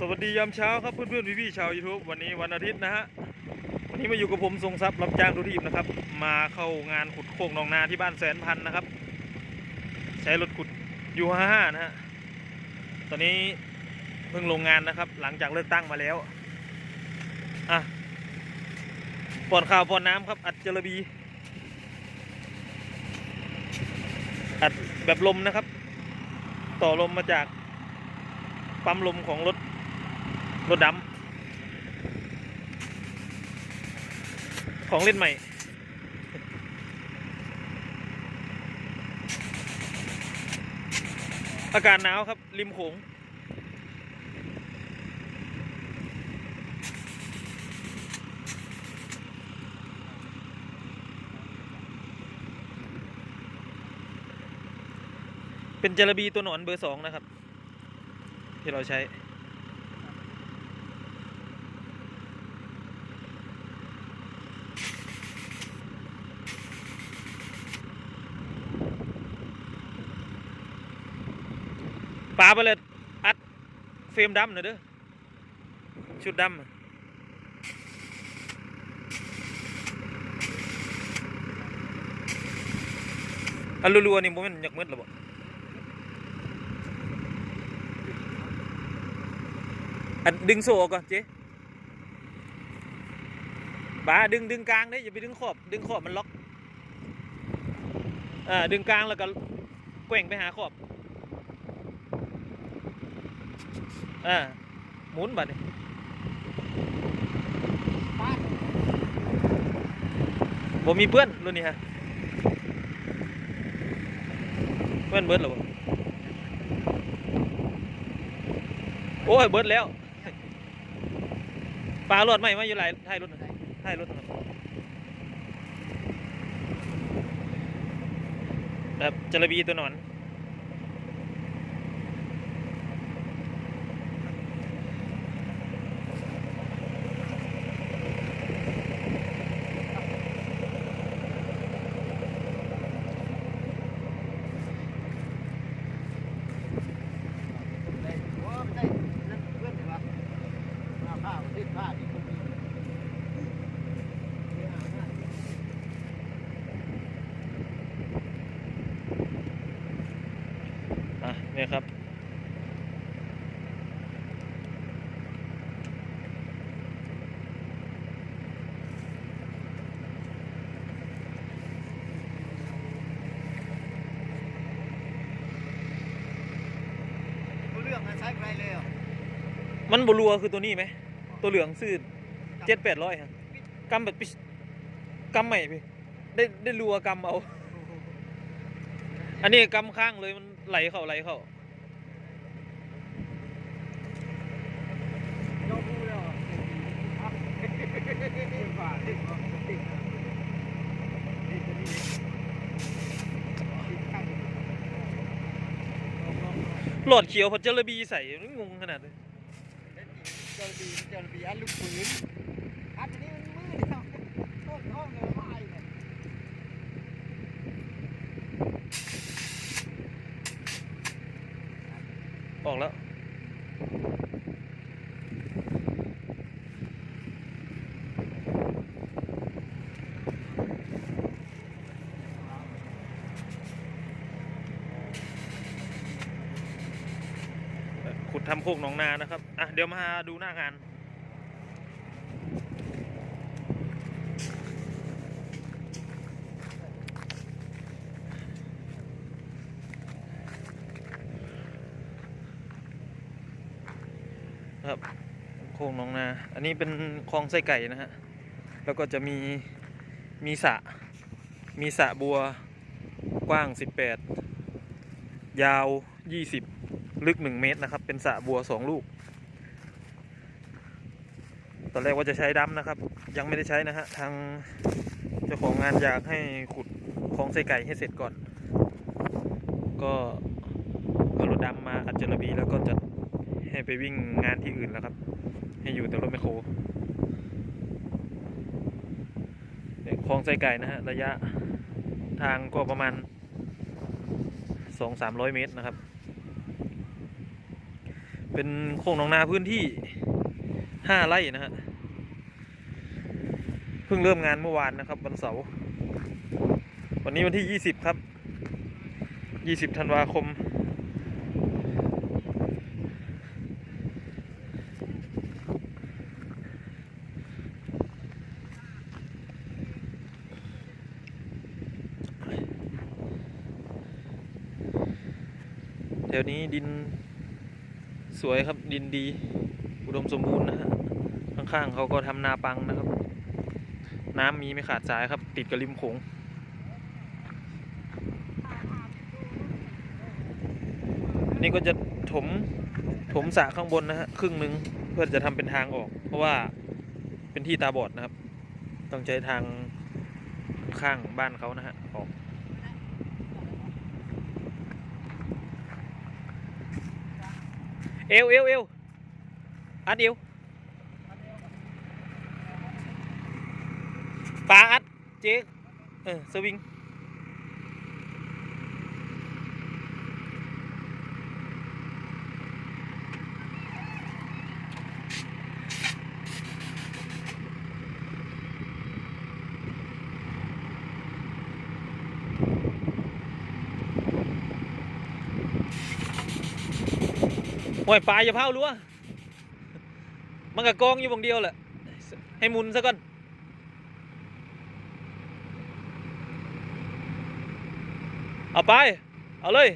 สวัสดียามเช้าครับเพื่อนๆพี่ๆชาวยูทูบวันนี้วันอาทิตย์นะฮะวันนี้มาอยู่กับผมทรงทรัพย์รับจ้างทุทีมนะครับ มาเข้างานขุดโคกหนองนาที่บ้านแสนพันนะครับ ใช้รถขุดยูห้าห้านะฮะตอนนี้เพิ่งลงงานนะครับ หลังจากเลือกตั้งมาแล้วอะปอนข่าวปอนน้ำครับอัดจระบีอัดแบบลมนะครับ ต่อลมมาจากปั๊มลมของรถ รถดำของเล่นใหม่ อากาศหนาวครับ ริมโขงเป็นจระบีตัวหนอนเบอร์สองนะครับ ที่เราใช้ ไปเลยอัดเฟรมดำหน่อยเด้อชุดดำอะอันรัวๆนี่โมเมนต์อยากมืดหรอบ่อันดึงโซ่ก่อนเจ๊บาดึงดึงกลางได้อย่าไปดึงขอบ ดึงขอบมันล็อกอ่าดึงกลางแล้วก็แกว่งไปหาขอบ อ่าหมุนบัดนี่บ่มีเพื่อนรุ่นนี้ฮะ เพื่อนเบิร์ดหรอโอ้ยเบิร์ดแล้วปลาลวดไหมมาอยู่หลายท้ายรถน่ะท้ายรถน่ะแบบจระบีตัวนอน อะเนี่ยครับ เรื่องมันใช้ไปเลยอะ มันบรัวคือตัวนี้ไหม ตัวเหลืองซื่อเจ็ดแปดร้อยฮะกำแบบปิชกำใหม่พี่ได้ได้รัวกำเอา อันนี้กำข้างเลยมันไหลเข้าไหลเข้ายกมือแล้วฝ่าติดติดหลอดเขียวพอจระบีใส่งงขนาดเลย จอดีเจระบีอันลูกปืนอันนี้มันมืดเนาะต้นห้องเลยว่าไอ้เนี่ยออกแล้ว ขุดทำโคกหนองนานะครับ อะ เดี๋ยวมาดูหน้างาน ครับโคกหนองนา อันนี้เป็นคลองไส้ไก่นะฮะ แล้วก็จะมี มีสระ มีสระบัวกว้าง 18 ยาว 20 ลึก1เมตรนะครับ เป็นสระบัว2ลูก ตอนแรกว่าจะใช้ดำนะครับ ยังไม่ได้ใช้นะฮะ ทางเจ้าของงานอยากให้ขุดคลองไส้ไก่ให้เสร็จก่อน ก็เอารถดำมาอัดจระบีแล้วก็จะให้ไปวิ่งงานที่อื่นแล้วครับ ให้อยู่แต่รถแมคโครคลองไส้ไก่นะฮะ ระยะทางก็ประมาณ 2-300 เมตรนะครับ เป็นโคกหนองนาพื้นที่ห้าไร่นะฮะ เพิ่งเริ่มงานเมื่อวานนะครับวันเสาร์ วันนี้วันที่20ครับ20ธันวาคมแถวนี้ดิน สวยครับดินดี อุดมสมบูรณ์นะฮะข้างๆเขาก็ทำนาปังนะครับ น้ำมีไม่ขาดสายครับ ติดกับริมโขงนี่ก็จะถมถมสระข้างบนนะฮะครึ่งหนึ่งเพื่อจะทำเป็นทางออก เพราะว่าเป็นที่ตาบอดนะครับ ต้องใช้ทางข้างบ้านเขานะฮะออก เอวเอวเอวอัด เอวปลาอัดเจ๊เออสวิงโอ้ยปลาอย่าเผารั้วมันก็กองอยู่บางเดียวแหละให้มุนซะก่อนเอาไป เอาเลย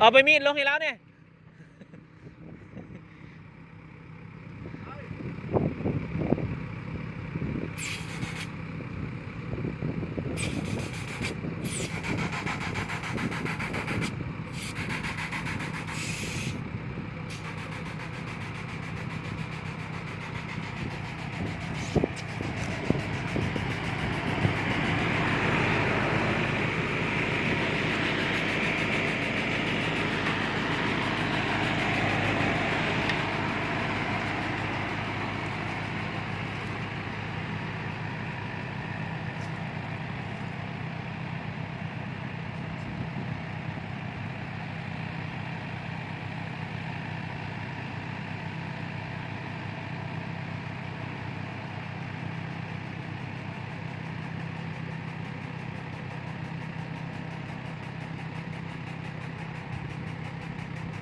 เอาไปมีดลงให้แล้วเนี่ย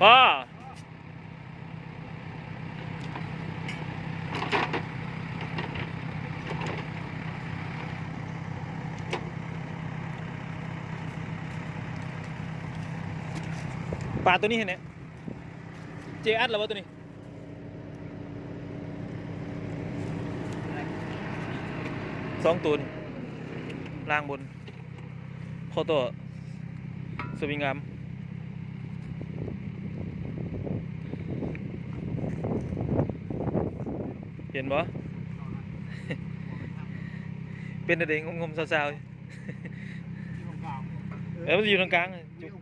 ป้าปลาตัวนี้เห็นไหมเจอัดหรอวะตัวนี้สองตัวนี่ล่างบนโคตัวสวิงงาม เห็นบ่เป็นอะไรงงๆเศร้าๆอยู่เออมันจะอยู่ตรงกลางอะจุก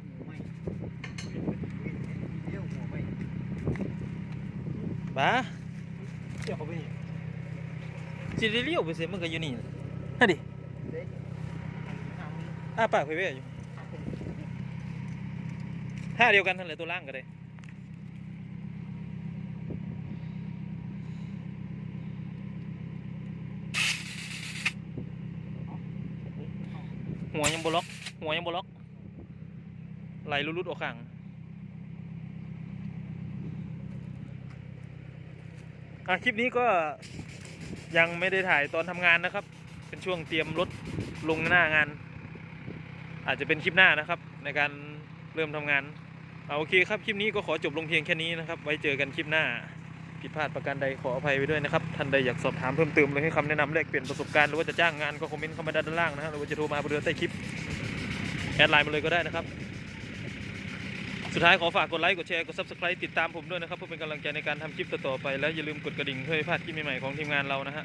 บ้าเดี๋ยวเขาไปนี่สิได้เลี้ยวไปเสียมันก็อยู่นี่น่ะฮะดิอ้าปากไปเว้ยอยู่ท่าเดียวกันทั้งเลยตัวล่างก็ได้ หัวยังบล็อก หัวยังบล็อก ไหลรุดๆออกข้างอะคลิปนี้ก็ยังไม่ได้ถ่ายตอนทำงานนะครับ เป็นช่วงเตรียมรถลงหน้างาน อาจจะเป็นคลิปหน้านะครับ ในการเริ่มทำงานเอาโอเคครับ คลิปนี้ก็ขอจบลงเพียงแค่นี้นะครับ ไว้เจอกันคลิปหน้า ผิดพลาดประการใดขออภัยไว้ด้วยนะครับ ท่านใดอยากสอบถามเพิ่มเติมเลยให้คำแนะนำแลกเปลี่ยนประสบการณ์หรือว่าจะจ้างงานก็คอมเมนต์เข้ามาด้านล่างนะครับหรือว่าจะโทรมาบนเรือใต้คลิปแอดไลน์มาเลยก็ได้นะครับ สุดท้ายขอฝากกดไลค์กดแชร์กด subscribe ติดตามผมด้วยนะครับเพื่อเป็นกำลังใจในการทำคลิปต่อๆไปแล้วอย่าลืมกดกระดิ่งเพื่อไม่พลาดคลิปใหม่ๆของทีมงานเรานะฮะ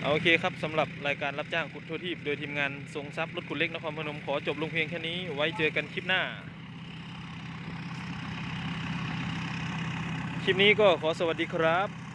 เอาโอเคครับสำหรับรายการรับจ้างขุดทั่วทีบโดยทีมงานทรงทรัพย์รถขุดเล็กนครพนมขอจบลงเพียงแค่นี้ไว้เจอกันคลิปหน้า คลิปนี้ก็ขอสวัสดีครับ